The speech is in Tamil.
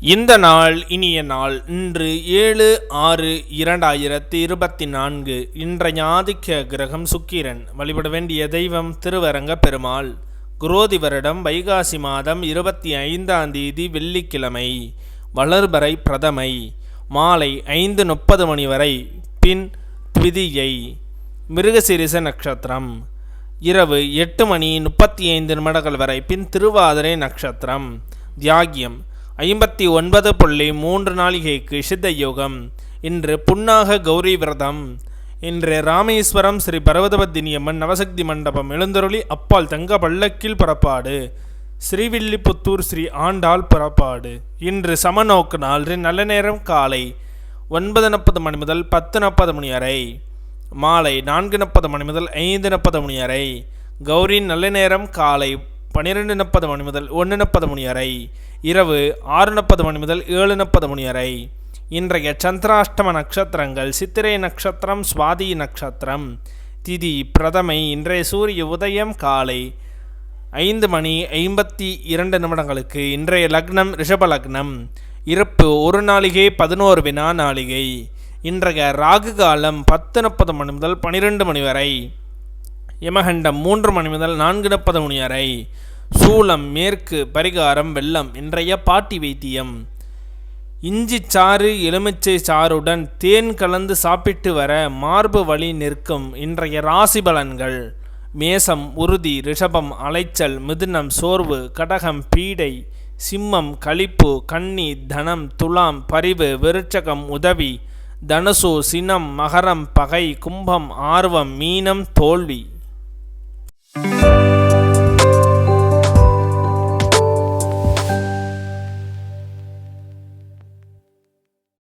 இந்த நாள் இனிய நாள். இன்று ஏழு ஆறு இரண்டாயிரத்தி இருபத்தி நான்கு. இன்றைய ஆதிக்க கிரகம் சுக்கிரன். வழிபட வேண்டிய தெய்வம் திருவரங்க பெருமாள். குரோதி வருடம் வைகாசி மாதம் இருபத்தி ஐந்தாம் தேதி வெள்ளிக்கிழமை. வளர்பறை பிரதமை. மாலை ஐந்து முப்பது மணி வரை. பின் த்விதியை மிருகசிரிச நட்சத்திரம். இரவு எட்டு மணி முப்பத்தி ஐந்து நிமிடங்கள் வரை. பின் திருவாதிரை நட்சத்திரம். தியாகியம். ஐம்பத்தி ஒன்பது புள்ளி மூன்று நாளிகைக்கு சித்த யோகம் இன்று புன்னாக கௌரி விரதம். இன்று ராமேஸ்வரம் ஸ்ரீ பர்வதபத்தினியம்மன் நவசக்தி மண்டபம் எழுந்தருளி அப்பால் தங்க பள்ளக்கில் புறப்பாடு. ஸ்ரீவில்லிபுத்தூர் ஸ்ரீ ஆண்டாள் புறப்பாடு. இன்று சமநோக்கு நாள் நல்ல நேரம் காலை ஒன்பது நாற்பது மணி முதல் பத்து நாற்பது மணி வரை. மாலை நான்கு நாற்பது மணி முதல் ஐந்து நாற்பது மணி வரை. கௌரி நல்ல நேரம் காலை பன்னிரெண்டு முப்பது மணி முதல் ஒன்று முப்பது மணி வரை இரவு ஆறு முப்பது மணி முதல் ஏழு முப்பது மணி வரை. இன்றைய சந்திராஷ்டம நட்சத்திரங்கள் சித்திரை நட்சத்திரம் சுவாதி நட்சத்திரம். திதி பிரதமை இன்றைய சூரிய உதயம் காலை ஐந்து மணி ஐம்பத்தி இரண்டு நிமிடங்களுக்கு இன்றைய லக்னம் ரிஷப லக்னம். இருப்பு ஒரு நாளிகை பதினோரு வினா நாளிகை. இன்றைய ராகு காலம் பத்து முப்பது மணி முதல் பனிரெண்டு மணி வரை. யமகண்டம் மூன்று மணி முதல் நான்கு முப்பது மணி வரை. சூளம் மேற்கு பரிகாரம் வெள்ளம் இன்றைய பாட்டி வைத்தியம். இஞ்சி சாறு எலுமிச்சை சாறுடன் தேன் கலந்து சாப்பிட்டு வர மார்பு வழி நிற்கும் இன்றைய ராசி பலன்கள். மேசம் உறுதி ரிஷபம் அலைச்சல் மிதுனம் சோர்வு கடகம் பீடை சிம்மம் களிப்பு கன்னி தனம் துலாம் பரிவு விருட்சகம் உதவி தனுசு சினம் மகரம் பகை கும்பம் ஆர்வம் மீனம் தோல்வி.